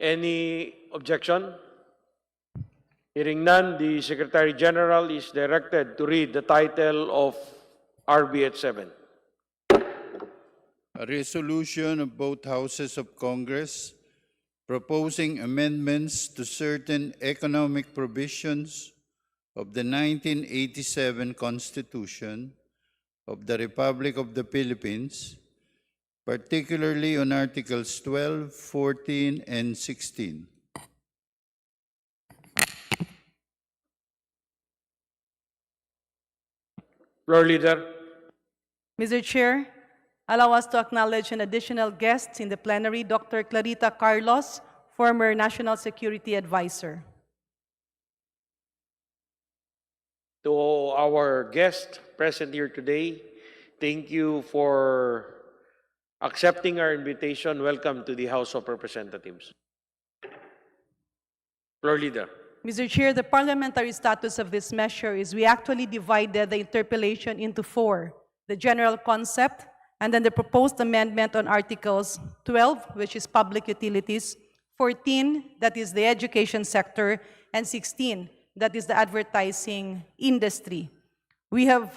Any objection? Hearing none, the Secretary General is directed to read the title of RB at 7. A resolution of both houses of Congress proposing amendments to certain economic provisions of the 1987 Constitution of the Republic of the Philippines, particularly on Articles 12, 14, and 16. Floor Leader. Mr. Chair, allow us to acknowledge an additional guest in the plenary, Dr. Clarita Carlos, former National Security Advisor. To our guest present here today, thank you for accepting our invitation. Welcome to the House of Representatives. Floor Leader. Mr. Chair, the parliamentary status of this measure is we actually divided the interpellation into four. The general concept, and then the proposed amendment on Articles 12, which is public utilities, 14, that is the education sector, and 16, that is the advertising industry. We have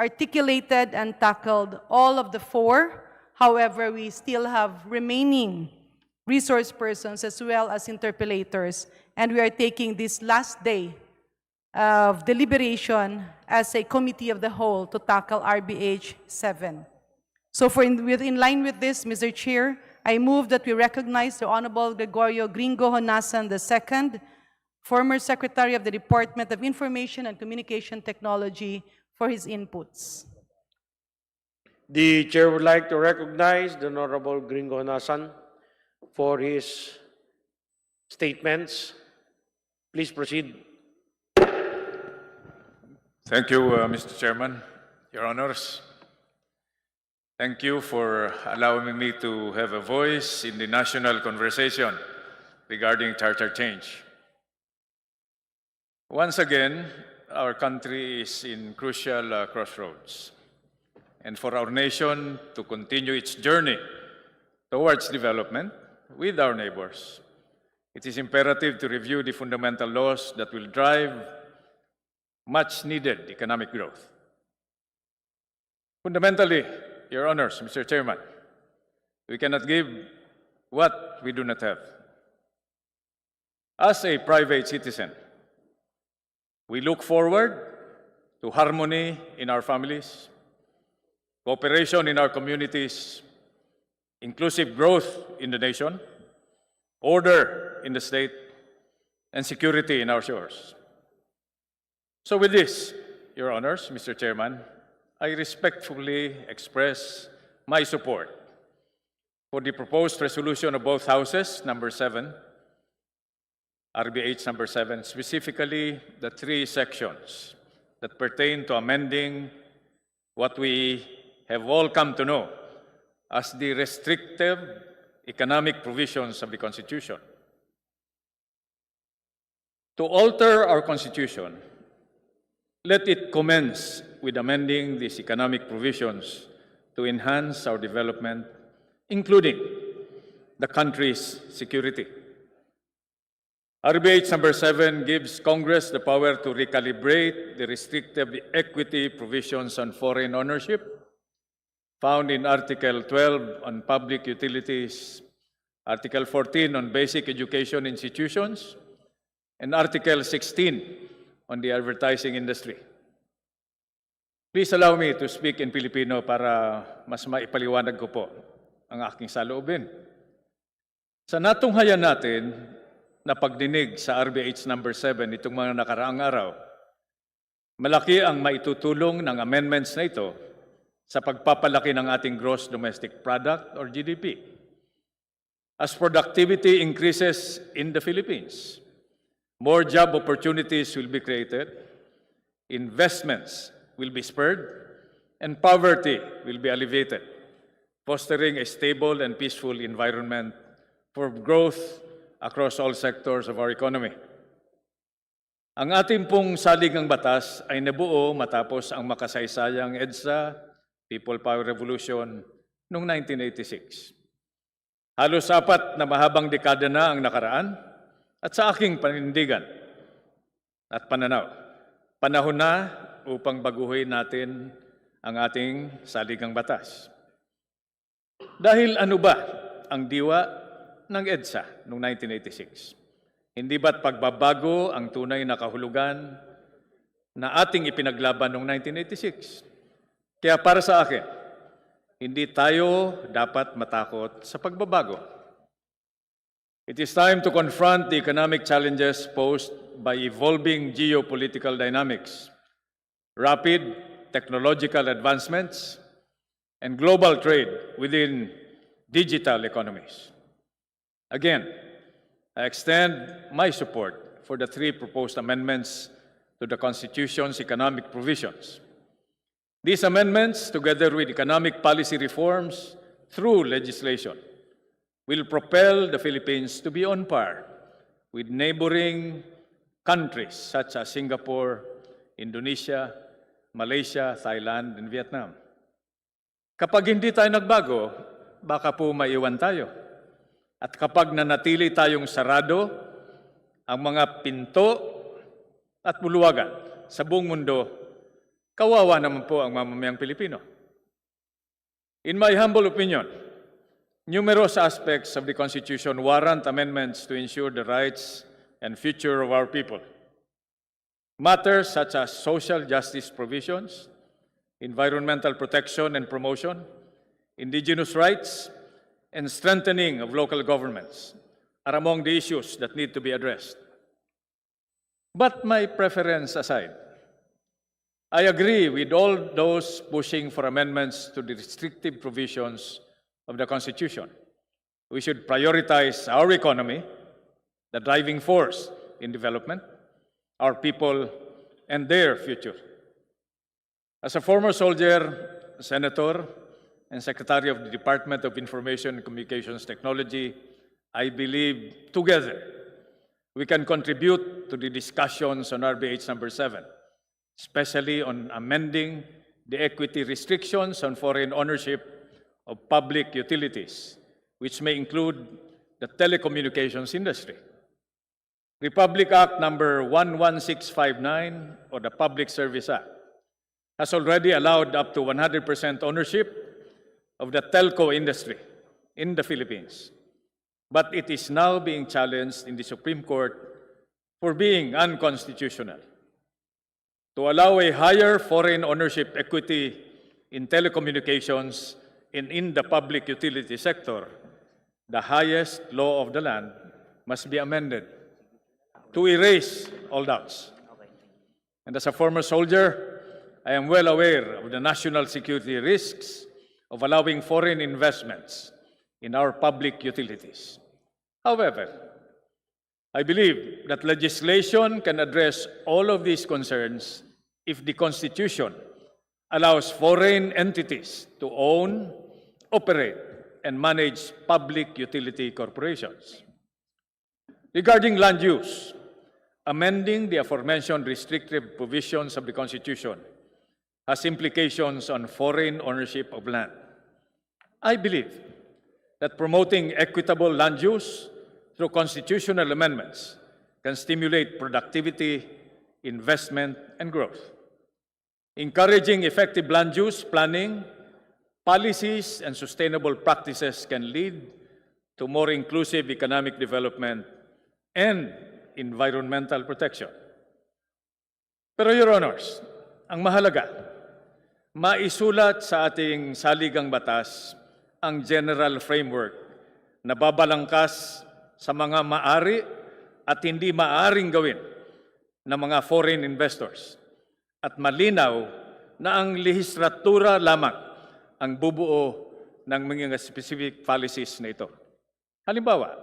articulated and tackled all of the four. However, we still have remaining resource persons as well as interpellators, and we are taking this last day of deliberation as a committee of the whole to tackle RBH 7. So for in, with, in line with this, Mr. Chair, I move that we recognize the Honorable Gregorio Gringo Honasan II, former Secretary of the Department of Information and Communication Technology, for his inputs. The Chair would like to recognize the Honorable Gringo Nasan for his statements. Please proceed. Thank you, uh, Mr. Chairman, Your Honors. Thank you for allowing me to have a voice in the national conversation regarding charter change. Once again, our country is in crucial uh, crossroads. And for our nation to continue its journey towards development with our neighbors, it is imperative to review the fundamental laws that will drive much needed economic growth. Fundamentally, Your Honors, Mr. Chairman, we cannot give what we do not have. As a private citizen, we look forward to harmony in our families, cooperation in our communities, inclusive growth in the nation, order in the state, and security in our shores. So with this, Your Honors, Mr. Chairman, I respectfully express my support for the proposed resolution of both houses, number seven, RBH number seven, specifically the three sections that pertain to amending what we have all come to know as the restrictive economic provisions of the Constitution. To alter our Constitution, let it commence with amending these economic provisions to enhance our development, including the country's security. RBH number 7 gives Congress the power to recalibrate the restrictive equity provisions on foreign ownership found in Article 12 on public utilities, Article 14 on basic education institutions, and Article 16 on the advertising industry. Please allow me to speak in Filipino para mas maipaliwanag ko po ang aking saloobin. Sa natunghayan natin na pagdinig sa RBH number 7 itong mga nakaraang araw, malaki ang maitutulong ng amendments na ito sa pagpapalaki ng ating gross domestic product or GDP. As productivity increases in the Philippines, more job opportunities will be created, investments will be spurred, and poverty will be alleviated, fostering a stable and peaceful environment for growth across all sectors of our economy. Ang ating pong saligang batas ay nabuo matapos ang makasaysayang EDSA People Power Revolution noong 1986. Halos apat na mahabang dekada na ang nakaraan at sa aking panindigan at pananaw, panahon na upang baguhin natin ang ating saligang batas. Dahil ano ba ang diwa ng EDSA noong 1986? Hindi ba't pagbabago ang tunay na kahulugan na ating ipinaglaban noong 1986? Kaya para sa akin, hindi tayo dapat matakot sa pagbabago. It is time to confront the economic challenges posed by evolving geopolitical dynamics, rapid technological advancements, and global trade within digital economies. Again, I extend my support for the three proposed amendments to the Constitution's economic provisions. These amendments, together with economic policy reforms through legislation, will propel the Philippines to be on par with neighboring countries such as Singapore, Indonesia, Malaysia, Thailand, and Vietnam. Kapag hindi tayo nagbago, baka po maiwan tayo. At kapag nanatili tayong sarado, ang mga pinto at buluwagan sa buong mundo, kawawa naman po ang mamamayang Pilipino. In my humble opinion, numerous aspects of the Constitution warrant amendments to ensure the rights and future of our people. Matters such as social justice provisions, environmental protection and promotion, indigenous rights, and strengthening of local governments are among the issues that need to be addressed. But my preference aside, I agree with all those pushing for amendments to the restrictive provisions of the Constitution. We should prioritize our economy, the driving force in development, our people, and their future. As a former soldier, senator, and secretary of the Department of Information and Communications Technology, I believe together we can contribute to the discussions on RBH number 7, especially on amending the equity restrictions on foreign ownership of public utilities, which may include the telecommunications industry. Republic Act number 11659 or the Public Service Act has already allowed up to 100% ownership of the telco industry in the Philippines. But it is now being challenged in the Supreme Court for being unconstitutional. To allow a higher foreign ownership equity in telecommunications and in the public utility sector, the highest law of the land must be amended to erase all doubts. And as a former soldier, I am well aware of the national security risks of allowing foreign investments in our public utilities. However, I believe that legislation can address all of these concerns if the Constitution allows foreign entities to own, operate, and manage public utility corporations. Regarding land use, amending the aforementioned restrictive provisions of the Constitution has implications on foreign ownership of land. I believe that promoting equitable land use through constitutional amendments can stimulate productivity, investment, and growth. Encouraging effective land use planning, policies, and sustainable practices can lead to more inclusive economic development and environmental protection. Pero Your Honors, ang mahalaga, maisulat sa ating saligang batas ang general framework na babalangkas sa mga maari at hindi maaring gawin ng mga foreign investors at malinaw na ang lehislatura lamang ang bubuo ng mga specific policies na ito. Halimbawa,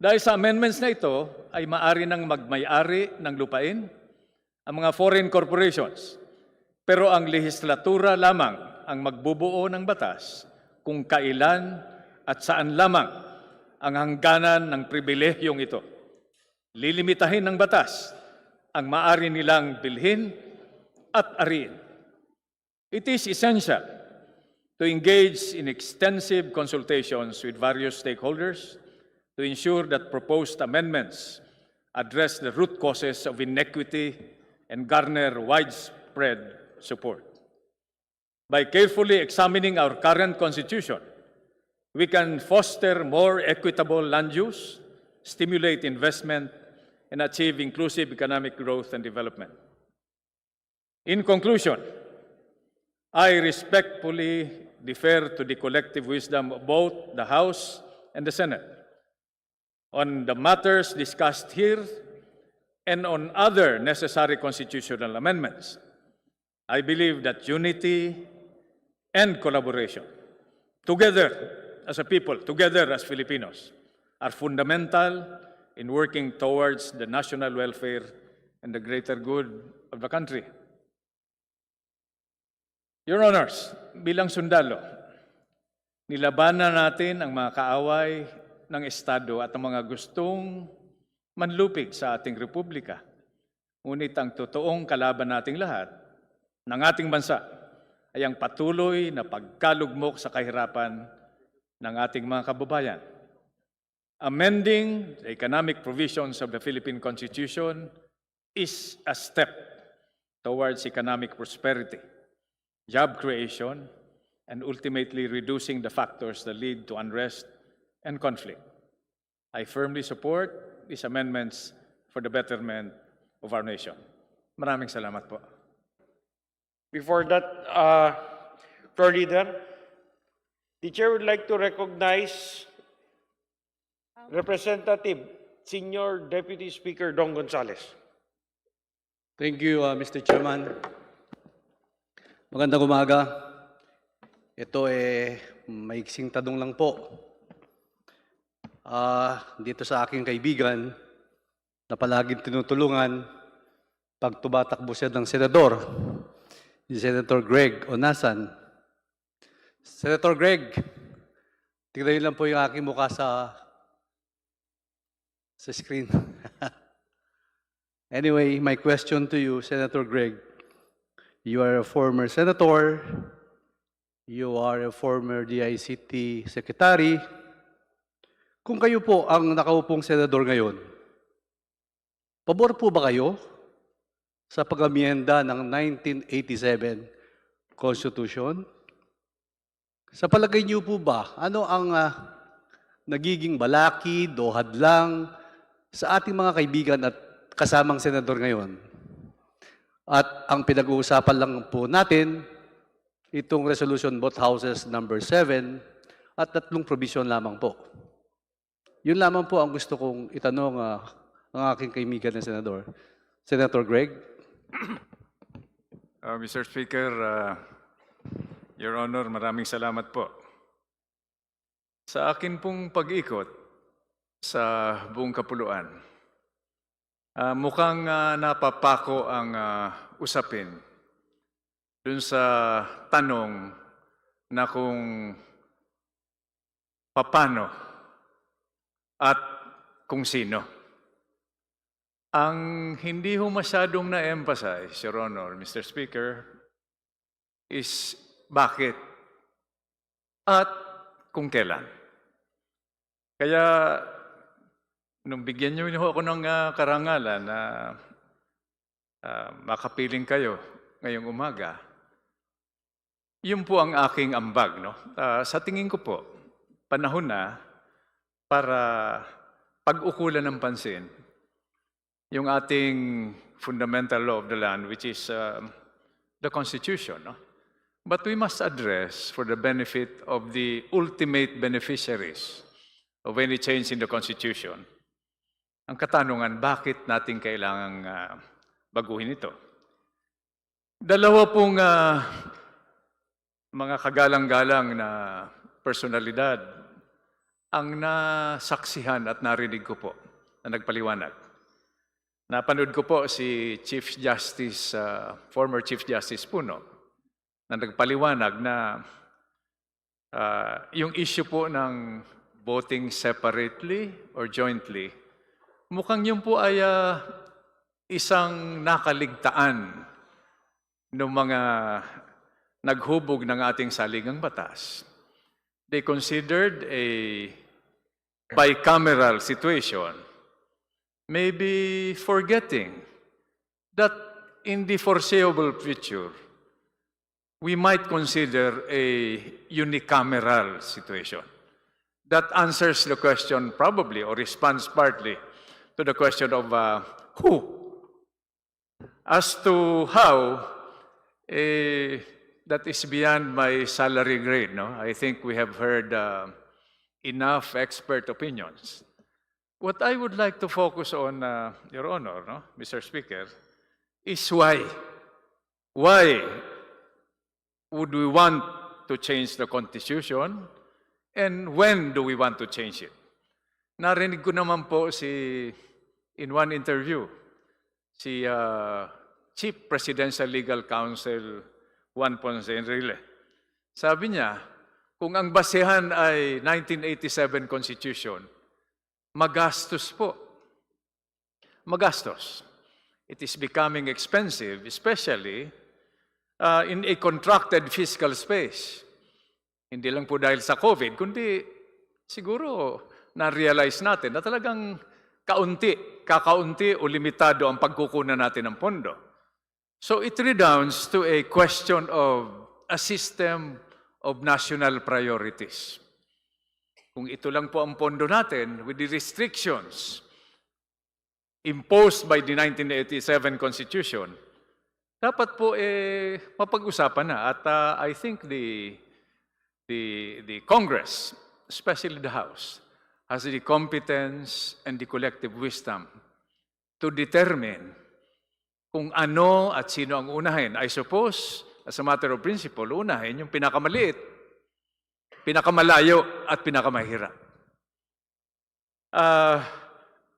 dahil sa amendments na ito ay maari nang magmay-ari ng lupain ang mga foreign corporations. Pero ang lehislatura lamang ang magbubuo ng batas kung kailan at saan lamang ang hangganan ng pribilehiyong ito. Lilimitahin ng batas ang maari nilang bilhin at ariin. It is essential to engage in extensive consultations with various stakeholders to ensure that proposed amendments address the root causes of inequity and garner widespread support. By carefully examining our current constitution, we can foster more equitable land use, stimulate investment, and achieve inclusive economic growth and development. In conclusion, I respectfully defer to the collective wisdom of both the House and the Senate on the matters discussed here and on other necessary constitutional amendments. I believe that unity and collaboration, together as a people, together as Filipinos, are fundamental in working towards the national welfare and the greater good of the country. Your Honors, bilang sundalo, nilabanan natin ang mga kaaway ng Estado at ang mga gustong manlupig sa ating republika. Ngunit ang totoong kalaban nating lahat ng ating bansa ay ang patuloy na pagkalugmok sa kahirapan ng ating mga kababayan. Amending the economic provisions of the Philippine Constitution is a step towards economic prosperity, job creation, and ultimately reducing the factors that lead to unrest and conflict. I firmly support these amendments for the betterment of our nation. Maraming salamat po. Before that, uh, Floor Leader, the Chair would like to recognize Representative Senior Deputy Speaker Don Gonzales. Thank you, uh, Mr. Chairman. Magandang umaga. Ito eh, maiksing tanong lang po. Ah, dito sa aking kaibigan na palaging tinutulungan pag siya ng senador, si Senator Greg Onasan. Senator Greg, tignan lang po yung aking mukha sa sa screen. Anyway, my question to you, Senator Greg. You are a former senator. You are a former DICT secretary. Kung kayo po ang nakaupong senador ngayon, pabor po ba kayo sa pag-amienda ng 1987 Constitution? Sa palagay niyo po ba, ano ang ah, nagiging balakid o hadlang sa ating mga kaibigan at kasamang senador ngayon. At ang pinag-uusapan lang po natin, itong resolution both houses number 7 at tatlong provision lamang po. Yun lamang po ang gusto kong itanong ah, ang aking kaibigan na senador. Senator Greg? Uh, Mr. Speaker, uh, Your Honor, maraming salamat po. Sa akin pong pag-ikot sa buong kapuluan, ah, mukhang ah, napapako ang ah, usapin dun sa tanong na kung papano at kung sino. Ang hindi ho masyadong na-emphasize, Your Honor, Mr. Speaker, is bakit at kung kailan. Kaya, nung bigyan niyo ako ng ah, karangalan na ah, makapiling kayo ngayong umaga, yun po ang aking ambag. No? Ah, sa tingin ko po, panahon na para pag-ukulan ng pansin yung ating fundamental law of the land, which is um, the Constitution. No? But we must address for the benefit of the ultimate beneficiaries of any change in the Constitution, ang katanungan, bakit natin kailangang ah, baguhin ito? Dalawa pong ah, mga kagalang-galang na personalidad ang nasaksihan at narinig ko po na nagpaliwanag. Napanood ko po si Chief Justice, ah, former Chief Justice Puno, na nagpaliwanag na ah, yung issue po ng voting separately or jointly, mukhang yun po ay ah, isang nakaligtaan ng mga naghubog ng ating saligang batas, they considered a bicameral situation, maybe forgetting that in the foreseeable future, we might consider a unicameral situation. That answers the question probably or responds partly to the question of uh, who. As to how, eh, that is beyond my salary grade. No, I think we have heard uh, enough expert opinions. What I would like to focus on, uh, Your Honor, no, Mr. Speaker, is why. Why would we want to change the Constitution? And when do we want to change it? Narinig ko naman po si, in one interview, si uh, Chief Presidential Legal Counsel Juan Ponce Enrile. Sabi niya, kung ang basehan ay 1987 Constitution, magastos po. Magastos. It is becoming expensive, especially uh, in a contracted fiscal space. Hindi lang po dahil sa COVID, kundi siguro na-realize natin na talagang kaunti, kakaunti o limitado ang pagkukunan natin ng pondo. So it redounds to a question of a system of national priorities. Kung ito lang po ang pondo natin with the restrictions imposed by the 1987 Constitution, dapat po eh mapag-usapan na at uh, I think the the the Congress, especially the House, has the competence and the collective wisdom to determine kung ano at sino ang unahin. I suppose, as a matter of principle, unahin yung pinakamaliit, pinakamalayo at pinakamahirap. Ah,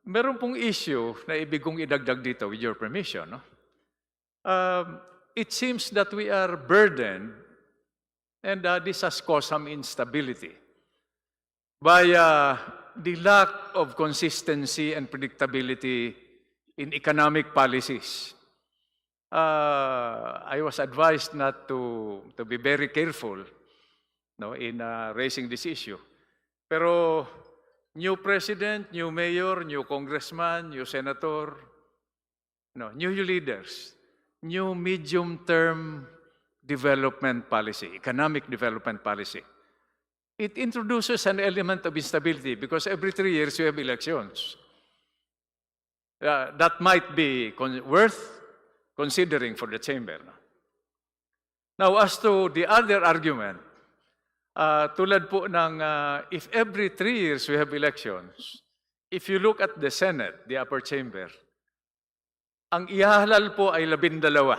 meron pong issue na ibig kong idagdag dito with your permission. No? Um, it seems that we are burdened and uh, this has caused some instability by uh, the lack of consistency and predictability in economic policies. Uh, I was advised not to, to be very careful no, in uh, raising this issue. Pero new president, new mayor, new congressman, new senator, no, new leaders, new medium-term development policy, economic development policy. It introduces an element of instability because every three years you have elections. Uh, that might be con- worth considering for the chamber. no? Now, as to the other argument, uh, tulad po ng uh, if every three years we have elections, if you look at the Senate, the upper chamber, ang ihahalal po ay labindalawa.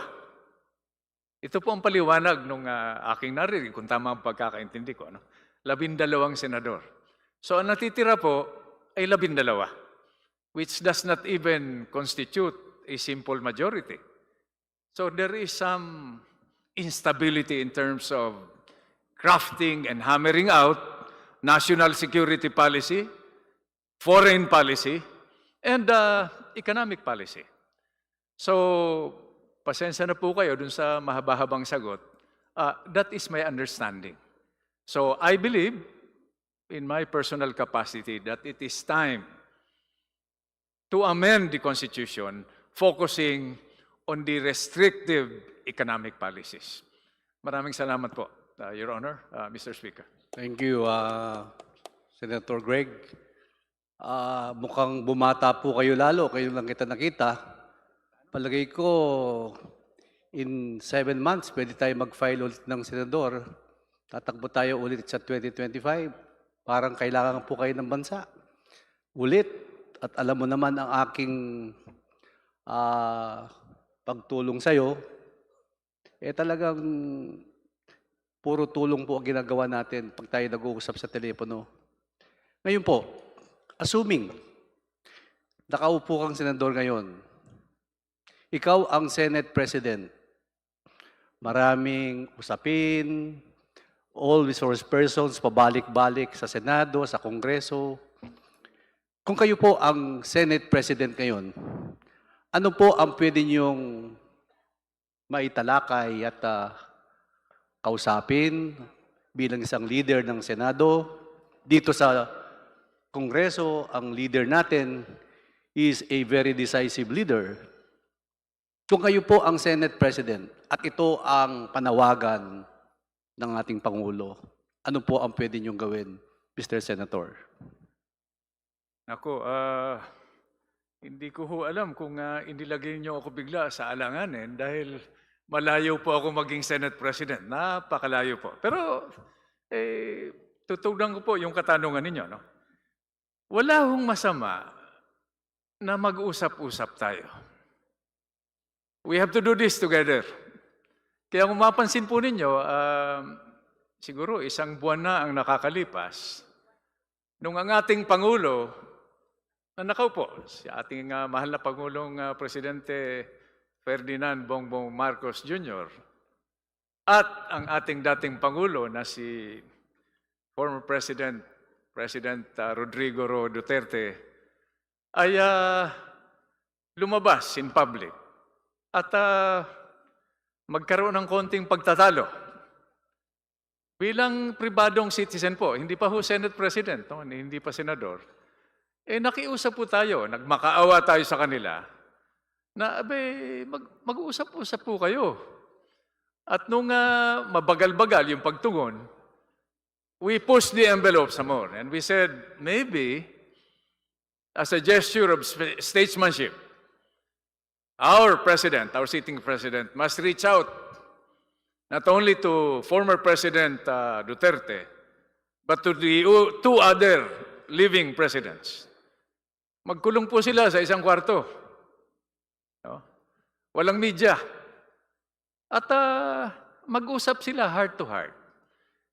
Ito po ang paliwanag nung uh, aking narinig, kung tama ang pagkakaintindi ko. No? Labindalawang senador. So ang natitira po ay labindalawa, which does not even constitute a simple majority. So there is some instability in terms of crafting and hammering out national security policy, foreign policy, and uh, economic policy. So, pasensya na po kayo dun sa mahaba-habang sagot. Uh, that is my understanding. So, I believe, in my personal capacity, that it is time to amend the Constitution focusing on the restrictive economic policies. Maraming salamat po, uh, Your Honor, uh, Mr. Speaker. Thank you, uh, Senator Greg. Ah, mukhang bumata po kayo lalo, kayo lang kita nakita. Palagay ko, in seven months, pwede tayo mag-file ulit ng senador. Tatakbo tayo ulit sa 2025. Parang kailangan po kayo ng bansa. Ulit. At alam mo naman ang aking ah, pagtulong sa'yo, eh talagang puro tulong po ang ginagawa natin pag tayo nag-uusap sa telepono. Ngayon po, assuming nakaupo kang senador ngayon, ikaw ang Senate President, maraming usapin, all resource persons, pabalik-balik sa Senado, sa Kongreso. Kung kayo po ang Senate President ngayon, ano po ang pwede niyong maitalakay at ah, kausapin bilang isang leader ng Senado. Dito sa Kongreso, ang leader natin is a very decisive leader. Kung kayo po ang Senate President at ito ang panawagan ng ating Pangulo, ano po ang pwede niyong gawin, Mr. Senator? Ako, ah, hindi ko ho alam kung uh, inilagay niyo ako bigla sa alanganin dahil malayo po ako maging Senate President. Napakalayo po. Pero, eh, tutugnan ko po yung katanungan ninyo. No? Wala hong masama na mag-usap-usap tayo. We have to do this together. Kaya kung mapansin po ninyo, ah, siguro isang buwan na ang nakakalipas, nung ang ating Pangulo, na nakaupo, si ating ah, mahal na Pangulong ah, Presidente Ferdinand Bongbong Marcos Jr. at ang ating dating Pangulo na si former President President ah, Rodrigo Ro Duterte ay ah, lumabas in public at ah, magkaroon ng konting pagtatalo. Bilang pribadong citizen po, hindi pa ho Senate President, no? hindi pa Senador, eh nakiusap po tayo, nagmakaawa tayo sa kanila, na abe, mag, mag-uusap-usap po kayo. At nung ah, mabagal-bagal yung pagtungon, we pushed the envelope some more. And we said, maybe, as a gesture of statesmanship, our president, our sitting president, must reach out not only to former President uh, Duterte, but to the two other living presidents. Magkulong po sila sa isang kwarto. No? Walang media. At ah, mag-usap sila heart to heart.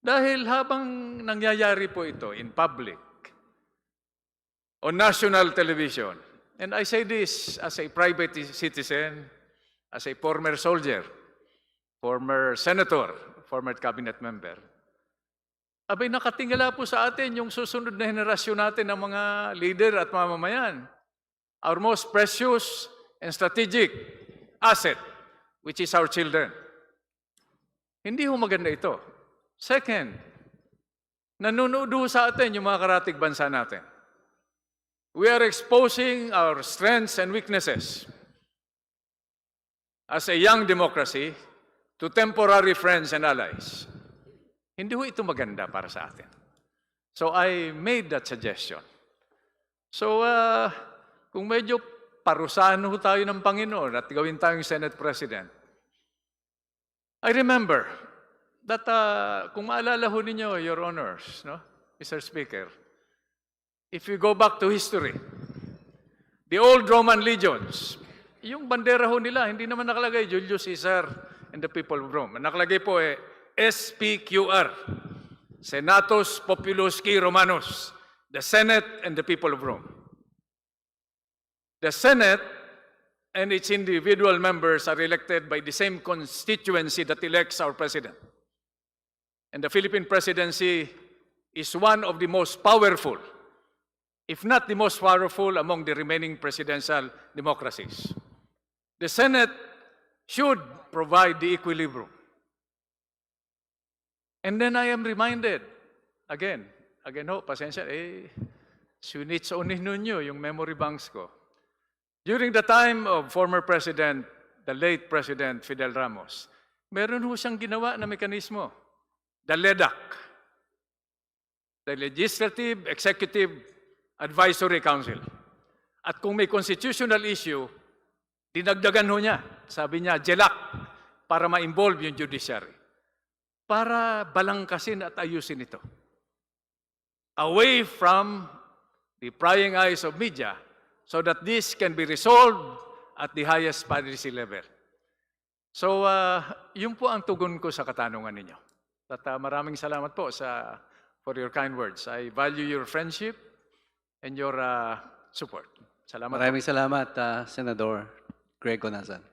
Dahil habang nangyayari po ito in public, on national television, and I say this as a private citizen, as a former soldier, former senator, former cabinet member, abay nakatingala po sa atin yung susunod na henerasyon natin ng mga leader at mamamayan. Our most precious and strategic asset, which is our children. Hindi ho maganda ito. Second, nanonood sa atin yung mga karatig bansa natin. We are exposing our strengths and weaknesses as a young democracy to temporary friends and allies. Hindi ho ito maganda para sa atin. So I made that suggestion. So uh, kung medyo parusahan ho tayo ng Panginoon at gawin tayong Senate President, I remember that uh, kung maalala ho ninyo, Your Honors, no? Mr. Speaker, if you go back to history, the old Roman legions, yung bandera ho nila, hindi naman nakalagay Julius Caesar and the people of Rome. Nakalagay po eh, SPQR, Senatus Populusque Romanus, the Senate and the people of Rome. The Senate and its individual members are elected by the same constituency that elects our president. And the Philippine presidency is one of the most powerful, if not the most powerful among the remaining presidential democracies. The Senate should provide the equilibrium. And then I am reminded, again, again ho, pasensya, eh, sunits onin ninyo yung memory banks ko. During the time of former President, the late President Fidel Ramos, meron ho siyang ginawa na mekanismo, the LEDAC, the Legislative Executive Advisory Council. At kung may constitutional issue, dinagdagan ho niya, sabi niya, jelak, para ma-involve yung judiciary. Para balangkasin at ayusin ito. Away from the prying eyes of media so that this can be resolved at the highest policy level. So, uh, yun po ang tugon ko sa katanungan ninyo. At uh, maraming salamat po sa for your kind words. I value your friendship and your uh, support. Salamat. Maraming salamat, ah, Senador Greg Conasan.